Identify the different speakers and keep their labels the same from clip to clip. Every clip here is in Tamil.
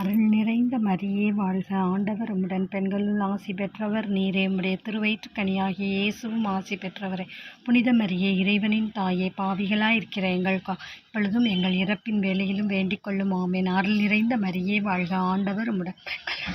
Speaker 1: அருள் நிறைந்த மரியே வாழ்க ஆண்டவர். உம்முடன் பெண்களுள் ஆசி பெற்றவர். நீரே உம்முடைய திருவயிற்றுக்கனியாகிய இயேசுவும் ஆசி பெற்றவரே. புனித மரியே இறைவனின் தாயே பாவிகளாய் இருக்கிற எங்கள் கா இப்பொழுதும் எங்கள் இறப்பின் வேலையிலும் வேண்டிக் கொள்ளும். ஆமேன். அருள் நிறைந்த மரியே வாழ்க ஆண்டவர். உம்முடன் பெண்கள்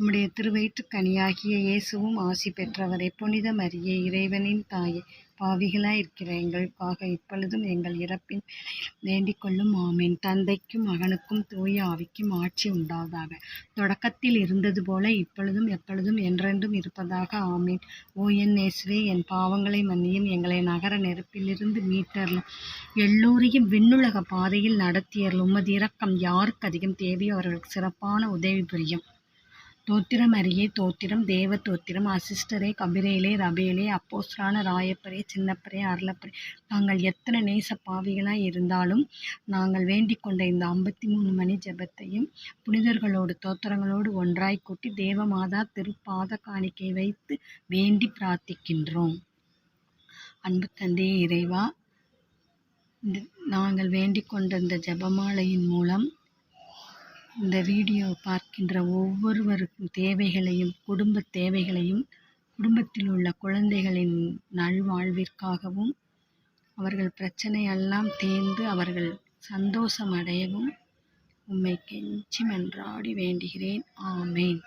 Speaker 1: உம்முடைய திருவயிற்றுக்கனியாகிய இயேசுவும் ஆசி பெற்றவரே புனித மரியே இறைவனின் தாயே பாவிகளாய் இருக்கிற எங்களுக்காக இப்பொழுதும் எங்கள் இறப்பின் வேண்டிக் கொள்ளும் ஆமேன். தந்தைக்கும் மகனுக்கும் தூய ஆவிக்கும் ஆட்சி உண்டாவதாக. தொடக்கத்தில் இருந்தது போல இப்பொழுதும் எப்பொழுதும் என்றென்றும் இருப்பதாக ஆமேன். ஓ என் நேசுவே என் பாவங்களை மன்னியும் எங்களை நகர நெருப்பிலிருந்து மீட்டரலும் எல்லோரையும் விண்ணுலக பாதையில் நடத்தியறலும் உமது இரக்கம் யாருக்கு அதிகம்? தேவையோ அவர்களுக்கு சிறப்பான உதவி புரியும். தோத்திரம் அரியே தோத்திரம் தேவ தோத்திரம் அசிஸ்டரே கபிரேலே ரபேலே அப்போஸ்தலரான ராயப்பரே சின்னப்பரே அருளப்பரே. நாங்கள் எத்தனை நேச பாவிகளாக இருந்தாலும் நாங்கள் வேண்டிக் கொண்ட இந்த ஐம்பத்தி மூணு மணி ஜெபத்தையும் புனிதர்களோடு தோத்திரங்களோடு ஒன்றாய் கூட்டி தேவமாதா திருப்பாத காணிக்கை வைத்து வேண்டி பிரார்த்திக்கின்றோம். அன்பு தந்தையே இறைவா இந்த நாங்கள் வேண்டிக் கொண்ட இந்த ஜபமாலையின் மூலம் இந்த வீடியோ பார்க்கின்ற ஒவ்வொருவருக்கும் தேவைகளையும் குடும்ப தேவைகளையும் குடும்பத்தில் உள்ள குழந்தைகளின் நல்வாழ்விற்காகவும் அவர்கள் பிரச்சனையெல்லாம் தீர்ந்து அவர்கள் சந்தோஷம் அடையவும் உம்மை கெஞ்சி மன்றாடி வேண்டுகிறேன். ஆமேன்.